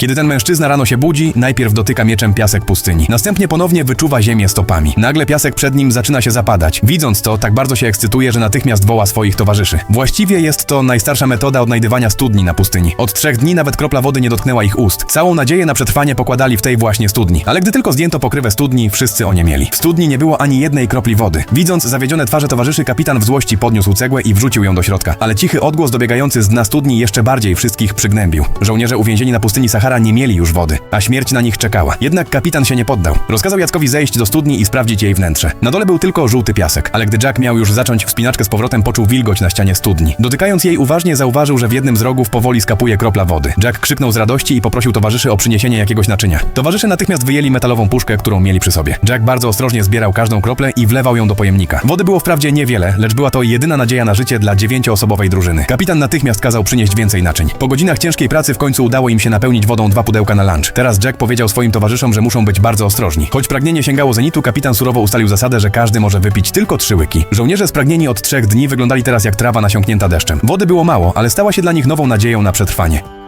Kiedy ten mężczyzna rano się budzi, najpierw dotyka mieczem piasek pustyni. Następnie ponownie wyczuwa ziemię stopami. Nagle piasek przed nim zaczyna się zapadać. Widząc to, tak bardzo się ekscytuje, że natychmiast woła swoich towarzyszy. Właściwie jest to najstarsza metoda odnajdywania studni na pustyni. Od trzech dni nawet kropla wody nie dotknęła ich ust. Całą nadzieję na przetrwanie pokładali w tej właśnie studni. Ale gdy tylko zdjęto pokrywę studni, wszyscy o nie mieli. W studni nie było ani jednej kropli wody. Widząc zawiedzione twarze towarzyszy, kapitan w złości podniósł cegłę i wrzucił ją do środka. Ale cichy odgłos dobiegający z dna studni jeszcze bardziej wszystkich przygnębił. Żołnierze uwięzieni na pustyni Sahara nie mieli już wody, a śmierć na nich czekała. Jednak kapitan się nie poddał. Rozkazał Jackowi zejść do studni i sprawdzić jej wnętrze. Na dole był tylko żółty piasek, ale gdy Jack miał już zacząć wspinaczkę z powrotem, poczuł wilgoć na ścianie studni. Dotykając jej uważnie zauważył, że w jednym z rogów powoli skapuje kropla wody. Jack krzyknął z radości i poprosił towarzyszy o przyniesienie jakiegoś naczynia. Towarzysze natychmiast wyjęli metalową puszkę, którą mieli przy sobie. Jack bardzo ostrożnie zbierał każdą kroplę i wlewał ją do pojemnika. Wody było wprawdzie niewiele, lecz była to jedyna nadzieja na życie dla dziewięcioosobowej drużyny. Kapitan natychmiast kazał przynieść więcej naczyń. Po godzinach ciężkiej pracy w końcu udało im się napełnić dwa pudełka na lunch. Teraz Jack powiedział swoim towarzyszom, że muszą być bardzo ostrożni. Choć pragnienie sięgało zenitu, kapitan surowo ustalił zasadę, że każdy może wypić tylko trzy łyki. Żołnierze spragnieni od trzech dni wyglądali teraz jak trawa nasiąknięta deszczem. Wody było mało, ale stała się dla nich nową nadzieją na przetrwanie.